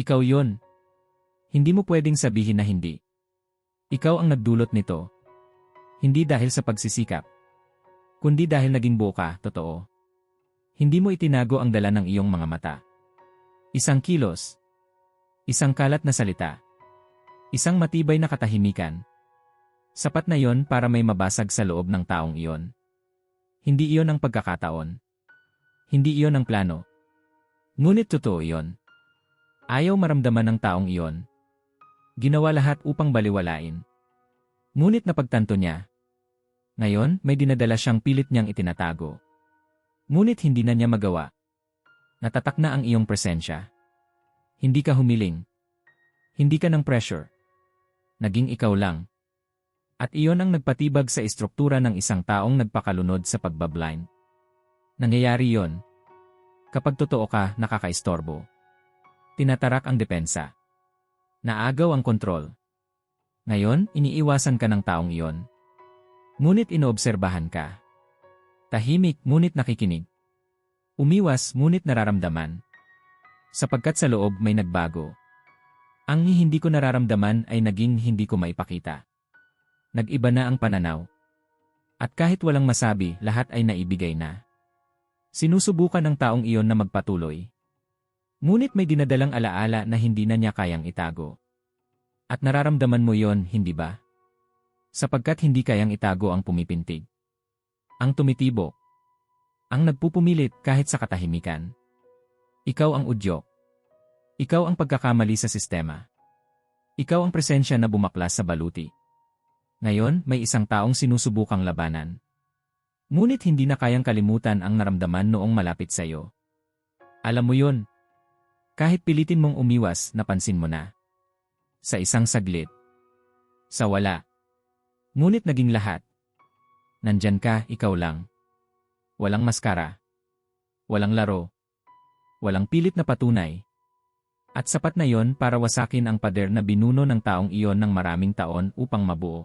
Ikaw yon. Hindi mo pwedeng sabihin na hindi. Ikaw ang nagdulot nito. Hindi dahil sa pagsisikap. Kundi dahil naging buka, totoo. Hindi mo itinago ang dala ng iyong mga mata. Isang kilos. Isang kalat na salita. Isang matibay na katahimikan. Sapat na yon para may mabasag sa loob ng taong iyon. Hindi iyon ang pagkakataon. Hindi iyon ang plano. Ngunit totoo iyon. Ayaw maramdaman ng taong iyon. Ginawa lahat upang baliwalain. Ngunit napagtanto niya. Ngayon, may dinadala siyang pilit niyang itinatago. Ngunit hindi na niya magawa. Natatak na ang iyong presensya. Hindi ka humiling. Hindi ka ng pressure. Naging ikaw lang. At iyon ang nagpatibag sa istruktura ng isang taong nagpakalunod sa pagbablind. Nangyayari yon. Kapag totoo ka, nakakaistorbo. Tinatarak ang depensa. Naagaw ang kontrol. Ngayon, iniiwasan ka ng taong iyon. Ngunit inoobserbahan ka. Tahimik, ngunit nakikinig. Umiwas, ngunit nararamdaman. Sapagkat sa loob may nagbago. Ang hindi ko nararamdaman ay naging hindi ko maipakita. Nag-iba na ang pananaw. At kahit walang masabi, lahat ay naibigay na. Sinusubukan ng taong iyon na magpatuloy. Ngunit may dinadalang alaala na hindi na niya kayang itago. At nararamdaman mo yon, hindi ba? Sapagkat hindi kayang itago ang pumipintig. Ang tumitibok. Ang nagpupumilit kahit sa katahimikan. Ikaw ang udyok. Ikaw ang pagkakamali sa sistema. Ikaw ang presensya na bumaklas sa baluti. Ngayon, may isang taong sinusubukang labanan. Ngunit hindi na kayang kalimutan ang naramdaman noong malapit sa iyo. Alam mo yun. Kahit pilitin mong umiwas, napansin mo na. Sa isang saglit. Sa wala. Ngunit naging lahat. Nandyan ka, ikaw lang. Walang maskara. Walang laro. Walang pilit na patunay. At sapat na yon para wasakin ang pader na binuno ng taong iyon ng maraming taon upang mabuo.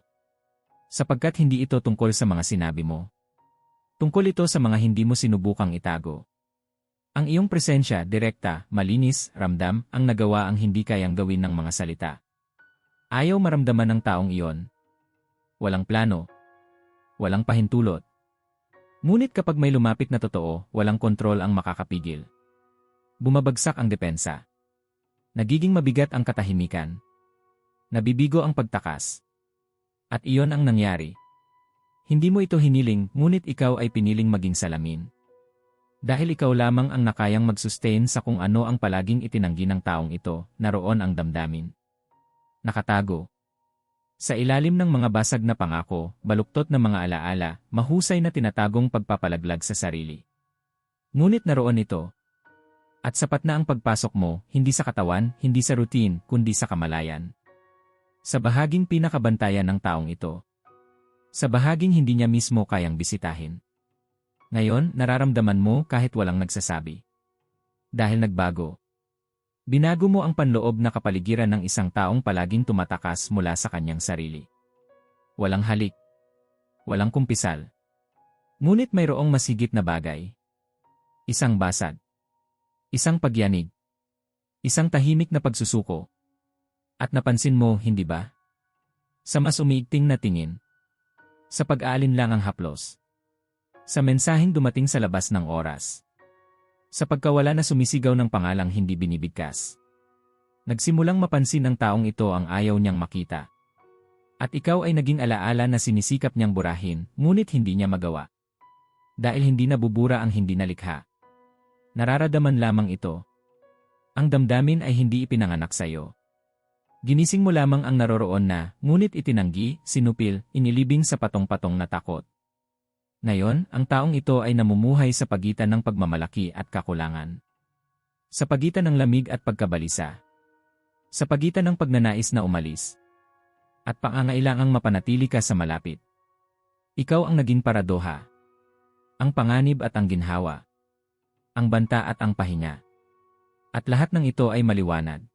Sapagkat hindi ito tungkol sa mga sinabi mo. Tungkol ito sa mga hindi mo sinubukang itago. Ang iyong presensya, direkta, malinis, ramdam, ang nagawa ang hindi kayang gawin ng mga salita. Ayaw maramdaman ng taong iyon. Walang plano. Walang pahintulot. Ngunit kapag may lumapit na totoo, walang kontrol ang makakapigil. Bumabagsak ang depensa. Nagiging mabigat ang katahimikan. Nabibigo ang pagtakas. At iyon ang nangyari. Hindi mo ito hiniling, ngunit ikaw ay piniling maging salamin. Dahil ikaw lamang ang nakayang mag-sustain sa kung ano ang palaging itinanggi ng taong ito, naroon ang damdamin. Nakatago. Sa ilalim ng mga basag na pangako, baluktot na mga alaala, mahusay na tinatagong pagpapalaglag sa sarili. Ngunit naroon ito. At sapat na ang pagpasok mo, hindi sa katawan, hindi sa routine, kundi sa kamalayan. Sa bahaging pinakabantayan ng taong ito. Sa bahaging hindi niya mismo kayang bisitahin. Ngayon, nararamdaman mo kahit walang nagsasabi. Dahil nagbago. Binago mo ang panloob na kapaligiran ng isang taong palaging tumatakas mula sa kanyang sarili. Walang halik. Walang kumpisal. Ngunit mayroong masigit na bagay. Isang basag. Isang pagyanig. Isang tahimik na pagsusuko. At napansin mo, hindi ba? Sa mas umiigting na tingin. Sa pag-aalin lang ang haplos. Sa mensaheng dumating sa labas ng oras. Sa pagkawala na sumisigaw ng pangalang hindi binibigkas. Nagsimulang mapansin ng taong ito ang ayaw niyang makita. At ikaw ay naging alaala na sinisikap niyang burahin, ngunit hindi niya magawa. Dahil hindi nabubura ang hindi nalikha. Nararadaman lamang ito. Ang damdamin ay hindi ipinanganak sa iyo. Ginising mo lamang ang naroroon na, ngunit itinanggi, sinupil, inilibing sa patong-patong na takot. Ngayon, ang taong ito ay namumuhay sa pagitan ng pagmamalaki at kakulangan. Sa pagitan ng lamig at pagkabalisa. Sa pagitan ng pagnanais na umalis. At pangangailangang mapanatili ka sa malapit. Ikaw ang naging paradoha. Ang panganib at ang ginhawa. Ang banta at ang pahinga. At lahat ng ito ay maliwanag.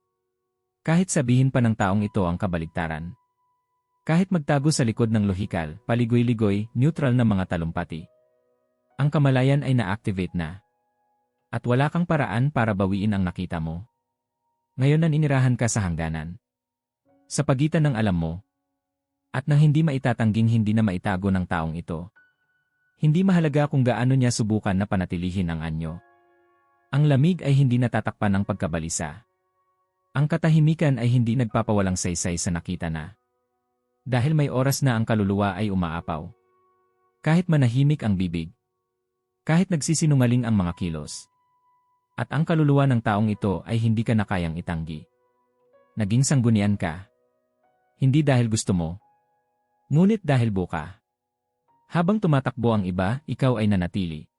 Kahit sabihin pa ng taong ito ang kabaligtaran. Kahit magtago sa likod ng lohikal, paligoy-ligoy, neutral na mga talumpati. Ang kamalayan ay na-activate na. At wala kang paraan para bawiin ang nakita mo. Ngayon naninirahan ka sa hangganan. Sa pagitan ng alam mo, at nang hindi maitatangging hindi na maitago ng taong ito. Hindi mahalaga kung gaano niya subukan na panatilihin ang anyo. Ang lamig ay hindi natatakpan ng pagkabalisa. Ang katahimikan ay hindi nagpapawalang saysay sa nakita na. Dahil may oras na ang kaluluwa ay umaapaw. Kahit manahimik ang bibig. Kahit nagsisinungaling ang mga kilos. At ang kaluluwa ng taong ito ay hindi ka na kayang itanggi. Naging sanggunian ka. Hindi dahil gusto mo. Ngunit dahil buka. Habang tumatakbo ang iba, ikaw ay nanatili.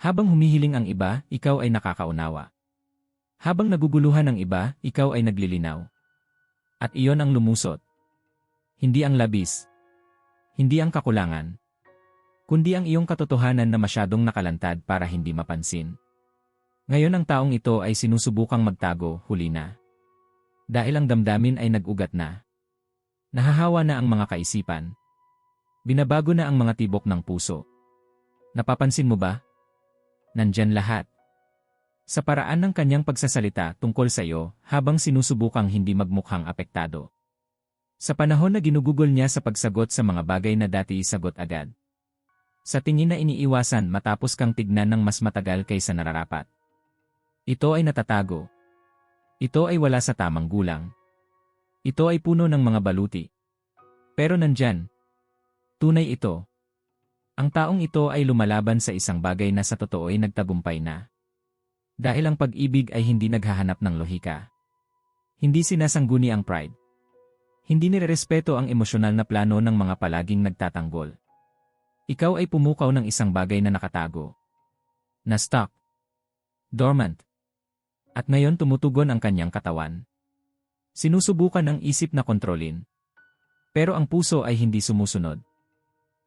Habang humihiling ang iba, ikaw ay nakakaunawa. Habang naguguluhan ang iba, ikaw ay naglilinaw. At iyon ang lumusot. Hindi ang labis. Hindi ang kakulangan. Kundi ang iyong katotohanan na masyadong nakalantad para hindi mapansin. Ngayon ang taong ito ay sinusubukang magtago, huli na. Dahil ang damdamin ay nag-ugat na. Nahahawa na ang mga kaisipan. Binabago na ang mga tibok ng puso. Napapansin mo ba? nandyan lahat. Sa paraan ng kanyang pagsasalita tungkol sa iyo habang sinusubukang hindi magmukhang apektado. Sa panahon na ginugugol niya sa pagsagot sa mga bagay na dati isagot agad. Sa tingin na iniiwasan matapos kang tignan ng mas matagal kaysa nararapat. Ito ay natatago. Ito ay wala sa tamang gulang. Ito ay puno ng mga baluti. Pero nandyan. Tunay ito. Ang taong ito ay lumalaban sa isang bagay na sa totoo ay nagtagumpay na. Dahil ang pag-ibig ay hindi naghahanap ng lohika. Hindi sinasangguni ang pride. Hindi nirerespeto ang emosyonal na plano ng mga palaging nagtatanggol. Ikaw ay pumukaw ng isang bagay na nakatago. Na stuck. Dormant. At ngayon tumutugon ang kanyang katawan. Sinusubukan ang isip na kontrolin. Pero ang puso ay hindi sumusunod.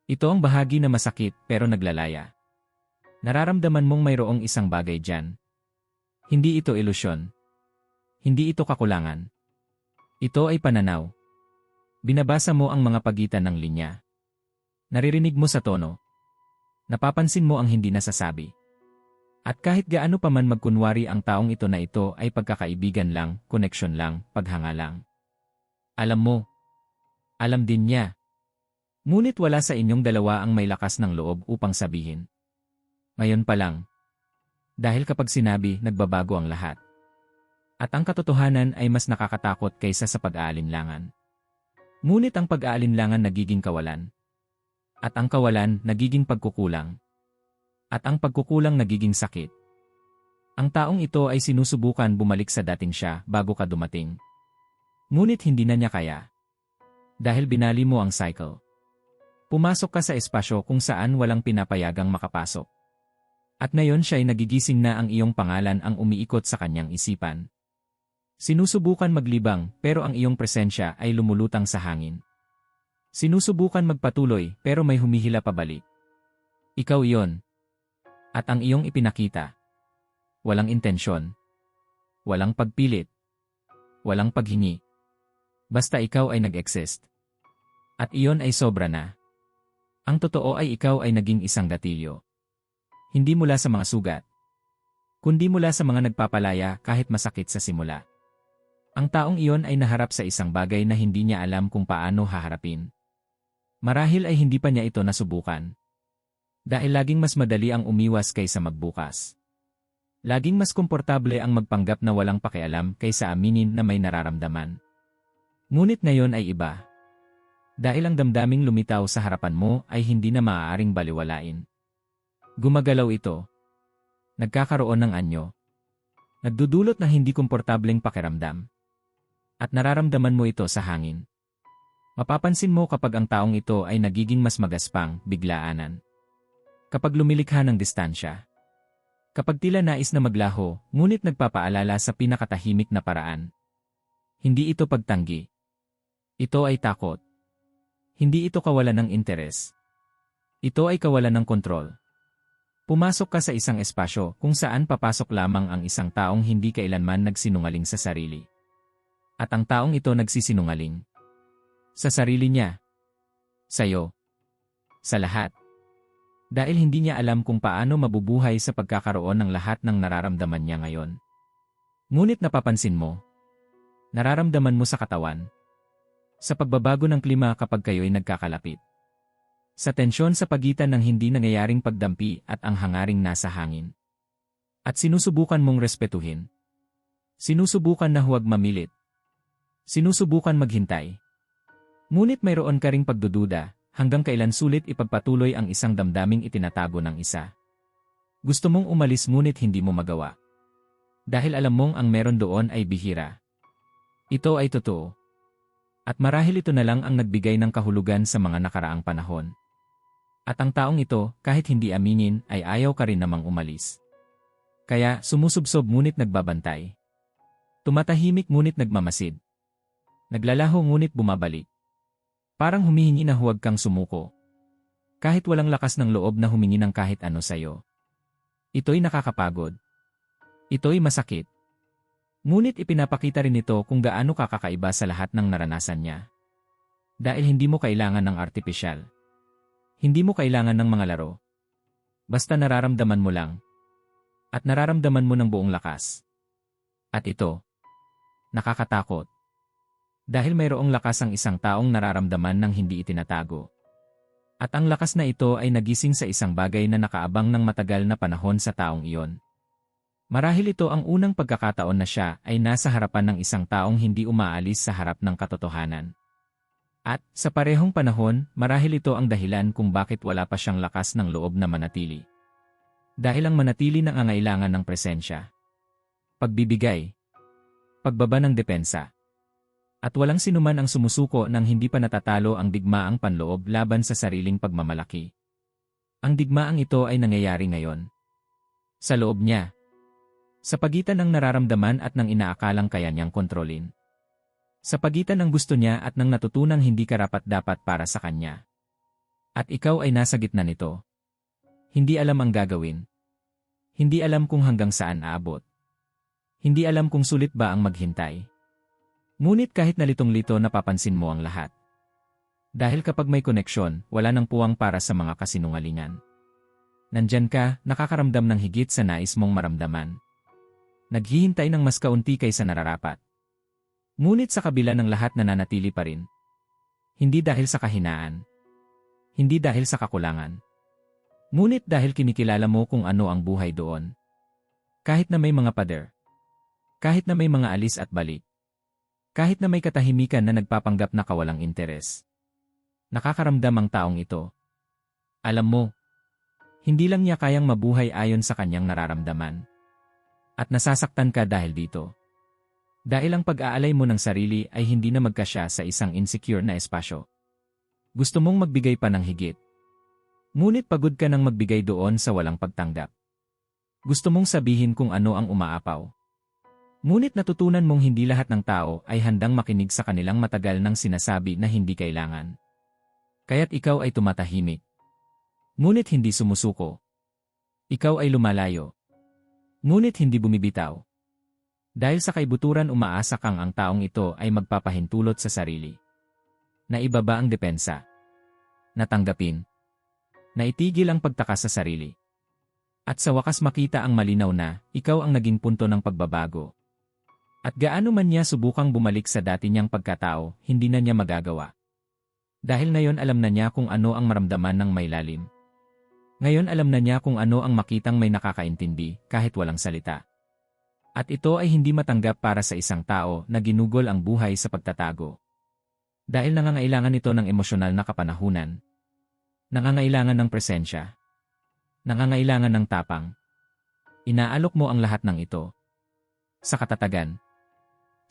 Ito ang bahagi na masakit pero naglalaya. Nararamdaman mong mayroong isang bagay dyan. Hindi ito ilusyon. Hindi ito kakulangan. Ito ay pananaw. Binabasa mo ang mga pagitan ng linya. Naririnig mo sa tono. Napapansin mo ang hindi nasasabi. At kahit gaano pa man magkunwari ang taong ito na ito ay pagkakaibigan lang, koneksyon lang, paghanga lang. Alam mo. Alam din niya. Ngunit wala sa inyong dalawa ang may lakas ng loob upang sabihin. Ngayon pa lang. Dahil kapag sinabi, nagbabago ang lahat. At ang katotohanan ay mas nakakatakot kaysa sa pag-aalinlangan. Ngunit ang pag-aalinlangan nagiging kawalan. At ang kawalan nagiging pagkukulang. At ang pagkukulang nagiging sakit. Ang taong ito ay sinusubukan bumalik sa dating siya bago ka dumating. Ngunit hindi na niya kaya. Dahil binali mo ang cycle. Pumasok ka sa espasyo kung saan walang pinapayagang makapasok. At ngayon siya ay nagigising na ang iyong pangalan ang umiikot sa kanyang isipan. Sinusubukan maglibang pero ang iyong presensya ay lumulutang sa hangin. Sinusubukan magpatuloy pero may humihila pabalik. Ikaw iyon. At ang iyong ipinakita. Walang intensyon. Walang pagpilit. Walang paghingi. Basta ikaw ay nag-exist. At iyon ay sobra na. Ang totoo ay ikaw ay naging isang gatilyo. Hindi mula sa mga sugat. Kundi mula sa mga nagpapalaya kahit masakit sa simula. Ang taong iyon ay naharap sa isang bagay na hindi niya alam kung paano haharapin. Marahil ay hindi pa niya ito nasubukan. Dahil laging mas madali ang umiwas kaysa magbukas. Laging mas komportable ang magpanggap na walang pakialam kaysa aminin na may nararamdaman. Ngunit ngayon ay iba. Dahil ang damdaming lumitaw sa harapan mo ay hindi na maaaring baliwalain. Gumagalaw ito. Nagkakaroon ng anyo. Nagdudulot ng hindi komportableng pakiramdam. At nararamdaman mo ito sa hangin. Mapapansin mo kapag ang taong ito ay nagiging mas magaspang, biglaanan. Kapag lumilikha ng distansya. Kapag tila nais na maglaho, ngunit nagpapaalala sa pinakatahimik na paraan. Hindi ito pagtanggi. Ito ay takot. Hindi ito kawalan ng interes. Ito ay kawalan ng kontrol. Pumasok ka sa isang espasyo kung saan papasok lamang ang isang taong hindi kailanman nagsinungaling sa sarili. At ang taong ito nagsisinungaling. Sa sarili niya. Sa'yo. Sa lahat. Dahil hindi niya alam kung paano mabubuhay sa pagkakaroon ng lahat ng nararamdaman niya ngayon. Ngunit napapansin mo, nararamdaman mo sa katawan, sa pagbabago ng klima kapag kayo'y nagkakalapit. Sa tensyon sa pagitan ng hindi nangyayaring pagdampi at ang hangaring nasa hangin. At sinusubukan mong respetuhin. Sinusubukan na huwag mamilit. Sinusubukan maghintay. Ngunit mayroon ka ring pagdududa, hanggang kailan sulit ipagpatuloy ang isang damdaming itinatago ng isa. Gusto mong umalis ngunit hindi mo magawa. Dahil alam mong ang meron doon ay bihira. Ito ay totoo. At marahil ito na lang ang nagbigay ng kahulugan sa mga nakaraang panahon. At ang taong ito, kahit hindi aminin, ay ayaw ka rin namang umalis. Kaya, sumusubsob ngunit nagbabantay. Tumatahimik ngunit nagmamasid. Naglalaho ngunit bumabalik. Parang humihingi na huwag kang sumuko. Kahit walang lakas ng loob na humingi ng kahit ano sa'yo. Ito'y nakakapagod. Ito'y masakit. Ngunit ipinapakita rin ito kung gaano ka kakaiba sa lahat ng naranasan niya. Dahil hindi mo kailangan ng artipisyal. Hindi mo kailangan ng mga laro. Basta nararamdaman mo lang. At nararamdaman mo ng buong lakas. At ito, nakakatakot. Dahil mayroong lakas ang isang taong nararamdaman ng hindi itinatago. At ang lakas na ito ay nagising sa isang bagay na nakaabang ng matagal na panahon sa taong iyon. Marahil ito ang unang pagkakataon na siya ay nasa harapan ng isang taong hindi umaalis sa harap ng katotohanan. At, sa parehong panahon, marahil ito ang dahilan kung bakit wala pa siyang lakas ng loob na manatili. Dahil ang manatili na angailangan ng presensya. Pagbibigay. Pagbaba ng depensa. At walang sinuman ang sumusuko nang hindi pa natatalo ang digmaang panloob laban sa sariling pagmamalaki. Ang digmaang ito ay nangyayari ngayon. Sa loob niya, sa pagitan ng nararamdaman at ng inaakalang kaya niyang kontrolin. Sa pagitan ng gusto niya at ng natutunang hindi karapat-dapat para sa kanya. At ikaw ay nasa gitna nito. Hindi alam ang gagawin. Hindi alam kung hanggang saan aabot. Hindi alam kung sulit ba ang maghintay. Ngunit kahit nalitong-lito napapansin mo ang lahat. Dahil kapag may koneksyon, wala nang puwang para sa mga kasinungalingan. Nandyan ka, nakakaramdam ng higit sa nais mong maramdaman. Naghihintay ng mas kaunti kaysa nararapat. Ngunit sa kabila ng lahat nananatili pa rin. Hindi dahil sa kahinaan. Hindi dahil sa kakulangan. Ngunit dahil kinikilala mo kung ano ang buhay doon. Kahit na may mga pader. Kahit na may mga alis at balik. Kahit na may katahimikan na nagpapanggap na kawalang interes. Nakakaramdam ang taong ito. Alam mo, hindi lang niya kayang mabuhay ayon sa kanyang nararamdaman. At nasasaktan ka dahil dito. Dahil ang pag-aalay mo ng sarili ay hindi na magkasya sa isang insecure na espasyo. Gusto mong magbigay pa ng higit. Ngunit pagod ka ng magbigay doon sa walang pagtanggap. Gusto mong sabihin kung ano ang umaapaw. Ngunit natutunan mong hindi lahat ng tao ay handang makinig sa kanilang matagal nang sinasabi na hindi kailangan. Kaya't ikaw ay tumatahimik. Ngunit hindi sumusuko. Ikaw ay lumalayo. Ngunit hindi bumibitaw. Dahil sa kaibuturan umaasa kang ang taong ito ay magpapahintulot sa sarili. Naibaba ang depensa. Natanggapin. Naitigil ang pagtaka sa sarili. At sa wakas makita ang malinaw na, ikaw ang naging punto ng pagbabago. At gaano man niya subukang bumalik sa dati niyang pagkatao, hindi na niya magagawa. Dahil ngayon alam na niya kung ano ang maramdaman ng may lalim. Ngayon alam na niya kung ano ang makitang may nakakaintindi kahit walang salita. At ito ay hindi matanggap para sa isang tao na ginugol ang buhay sa pagtatago. Dahil nangangailangan ito ng emosyonal na kapanahunan. Nangangailangan ng presensya. Nangangailangan ng tapang. Inaalok mo ang lahat ng ito. Sa katatagan.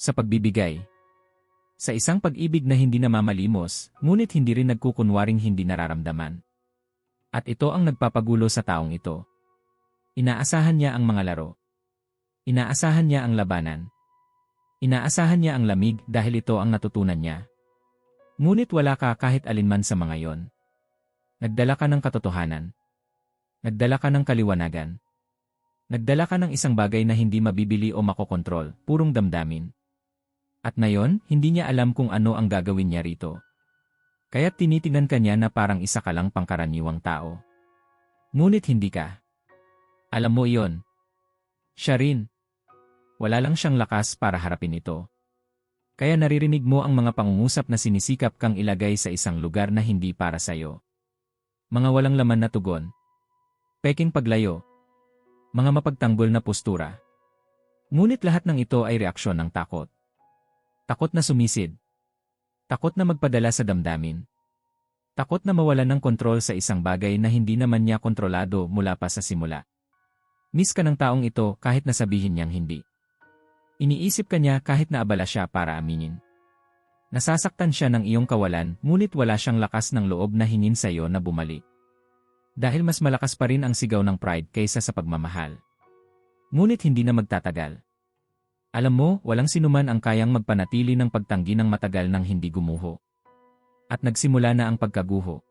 Sa pagbibigay. Sa isang pag-ibig na hindi namamalimos, ngunit hindi rin nagkukunwaring hindi nararamdaman. At ito ang nagpapagulo sa taong ito. Inaasahan niya ang mga laro. Inaasahan niya ang labanan. Inaasahan niya ang lamig dahil ito ang natutunan niya. Ngunit wala ka kahit alinman sa mga yon. Nagdala ka ng katotohanan. Nagdala ka ng kaliwanagan. Nagdala ka ng isang bagay na hindi mabibili o makokontrol, purong damdamin. At ngayon, hindi niya alam kung ano ang gagawin niya rito. Kaya't tinitingnan ka niya na parang isa ka lang pangkaraniwang tao. Ngunit hindi ka. Alam mo iyon. Siya rin. wala lang siyang lakas para harapin ito. Kaya naririnig mo ang mga pangungusap na sinisikap kang ilagay sa isang lugar na hindi para sa'yo. Mga walang laman na tugon. Peking paglayo. Mga mapagtanggol na postura. Ngunit lahat ng ito ay reaksyon ng takot. Takot na sumisid. Takot na magpadala sa damdamin. Takot na mawalan ng kontrol sa isang bagay na hindi naman niya kontrolado mula pa sa simula. Miss ka ng taong ito kahit nasabihin niyang hindi. Iniisip ka niya kahit na abala siya para aminin. Nasasaktan siya ng iyong kawalan, ngunit wala siyang lakas ng loob na hingin sa iyo na bumalik. Dahil mas malakas pa rin ang sigaw ng pride kaysa sa pagmamahal. Ngunit hindi na magtatagal. Alam mo, walang sinuman ang kayang magpanatili ng pagtanggi ng matagal nang hindi gumuho. At nagsimula na ang pagkaguho.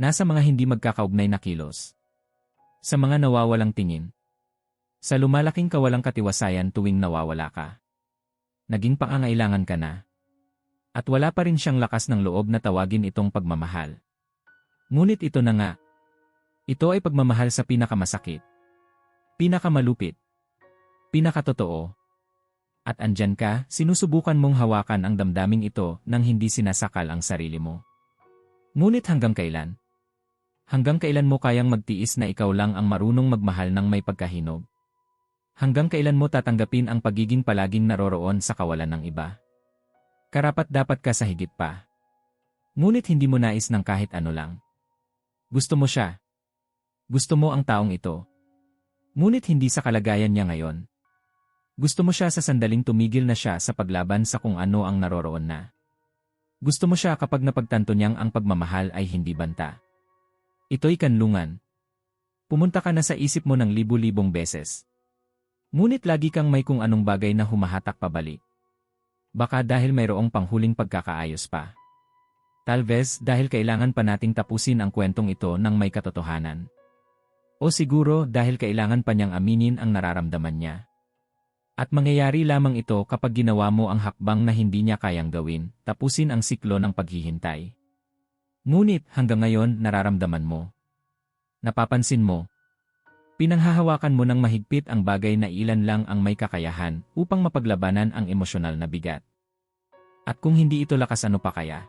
Nasa mga hindi magkakaugnay na kilos. Sa mga nawawalang tingin. Sa lumalaking kawalang katiwasayan tuwing nawawala ka. Naging pangangailangan ka na. At wala pa rin siyang lakas ng loob na tawagin itong pagmamahal. Ngunit ito na nga. Ito ay pagmamahal sa pinakamasakit. Pinakamalupit. Pinakatotoo. At andyan ka, sinusubukan mong hawakan ang damdaming ito nang hindi sinasakal ang sarili mo. Ngunit hanggang kailan? Hanggang kailan mo kayang magtiis na ikaw lang ang marunong magmahal ng may pagkahinog? Hanggang kailan mo tatanggapin ang pagiging palaging naroroon sa kawalan ng iba? Karapat dapat ka sa higit pa. Ngunit hindi mo nais ng kahit ano lang. Gusto mo siya. Gusto mo ang taong ito. Ngunit hindi sa kalagayan niya ngayon. Gusto mo siya sa sandaling tumigil na siya sa paglaban sa kung ano ang naroroon na. Gusto mo siya kapag napagtanto niyang ang pagmamahal ay hindi banta. Ito'y kanlungan. Pumunta ka na sa isip mo ng libu-libong beses. Ngunit lagi kang may kung anong bagay na humahatak pabalik. Baka dahil mayroong panghuling pagkakaayos pa. Talvez dahil kailangan pa nating tapusin ang kwentong ito ng may katotohanan. O siguro dahil kailangan pa niyang aminin ang nararamdaman niya. At mangyayari lamang ito kapag ginawa mo ang hakbang na hindi niya kayang gawin, tapusin ang siklo ng paghihintay. Ngunit hanggang ngayon nararamdaman mo. Napapansin mo, Pinanghahawakan mo ng mahigpit ang bagay na ilan lang ang may kakayahan upang mapaglabanan ang emosyonal na bigat. At kung hindi ito lakas ano pa kaya?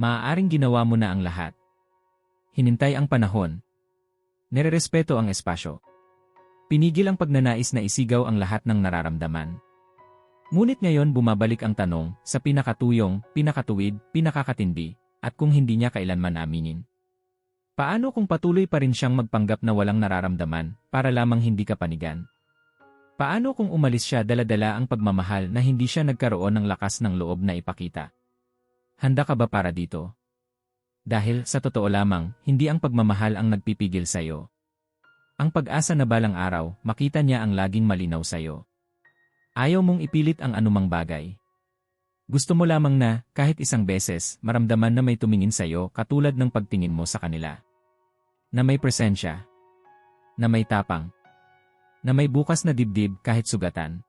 Maaaring ginawa mo na ang lahat. Hinintay ang panahon. Nererespeto ang espasyo. Pinigil ang pagnanais na isigaw ang lahat ng nararamdaman. Ngunit ngayon bumabalik ang tanong sa pinakatuyong, pinakatuwid, pinakakatindi, at kung hindi niya kailanman aminin. Paano kung patuloy pa rin siyang magpanggap na walang nararamdaman para lamang hindi ka panigan? Paano kung umalis siya daladala ang pagmamahal na hindi siya nagkaroon ng lakas ng loob na ipakita? Handa ka ba para dito? Dahil sa totoo lamang, hindi ang pagmamahal ang nagpipigil sa'yo. Ang pag-asa na balang araw, makita niya ang laging malinaw sa'yo. Ayaw mong ipilit ang anumang bagay. Gusto mo lamang na, kahit isang beses, maramdaman na may tumingin sa'yo katulad ng pagtingin mo sa kanila na may presensya, na may tapang, na may bukas na dibdib kahit sugatan.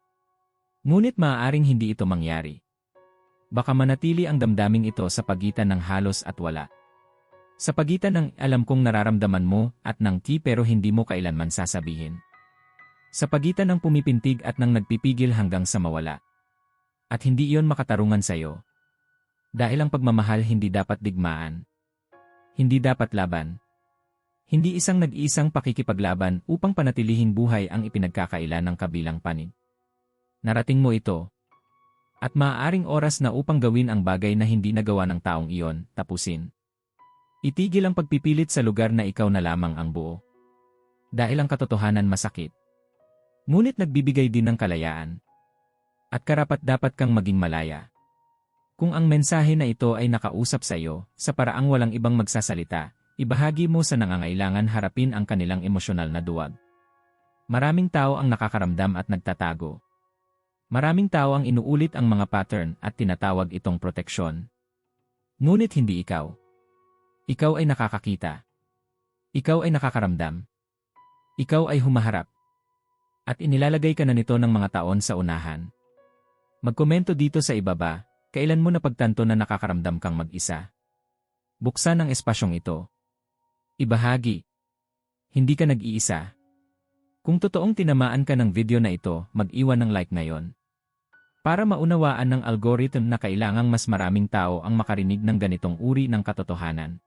Ngunit maaaring hindi ito mangyari. Baka manatili ang damdaming ito sa pagitan ng halos at wala. Sa pagitan ng alam kong nararamdaman mo at ng ti pero hindi mo kailanman sasabihin. Sa pagitan ng pumipintig at ng nagpipigil hanggang sa mawala. At hindi iyon makatarungan sa iyo. Dahil ang pagmamahal hindi dapat digmaan. Hindi dapat laban. Hindi isang nag-iisang pakikipaglaban upang panatilihin buhay ang ipinagkakaila ng kabilang panig. Narating mo ito. At maaaring oras na upang gawin ang bagay na hindi nagawa ng taong iyon, tapusin. Itigil ang pagpipilit sa lugar na ikaw na lamang ang buo. Dahil ang katotohanan masakit. Ngunit nagbibigay din ng kalayaan. At karapat dapat kang maging malaya. Kung ang mensahe na ito ay nakausap sa iyo, sa paraang walang ibang magsasalita, Ibahagi mo sa nangangailangan harapin ang kanilang emosyonal na duwag. Maraming tao ang nakakaramdam at nagtatago. Maraming tao ang inuulit ang mga pattern at tinatawag itong proteksyon. Ngunit hindi ikaw. Ikaw ay nakakakita. Ikaw ay nakakaramdam. Ikaw ay humaharap. At inilalagay ka na nito ng mga taon sa unahan. Magkomento dito sa ibaba, kailan mo napagtanto na nakakaramdam kang mag-isa. Buksan ang espasyong ito. Ibahagi. Hindi ka nag-iisa. Kung totoong tinamaan ka ng video na ito, mag-iwan ng like ngayon. Para maunawaan ng algorithm na kailangang mas maraming tao ang makarinig ng ganitong uri ng katotohanan.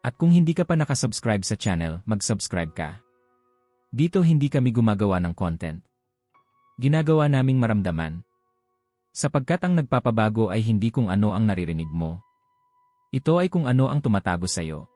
At kung hindi ka pa nakasubscribe sa channel, mag-subscribe ka. Dito hindi kami gumagawa ng content. Ginagawa naming maramdaman. Sapagkat ang nagpapabago ay hindi kung ano ang naririnig mo. Ito ay kung ano ang tumatago sa'yo.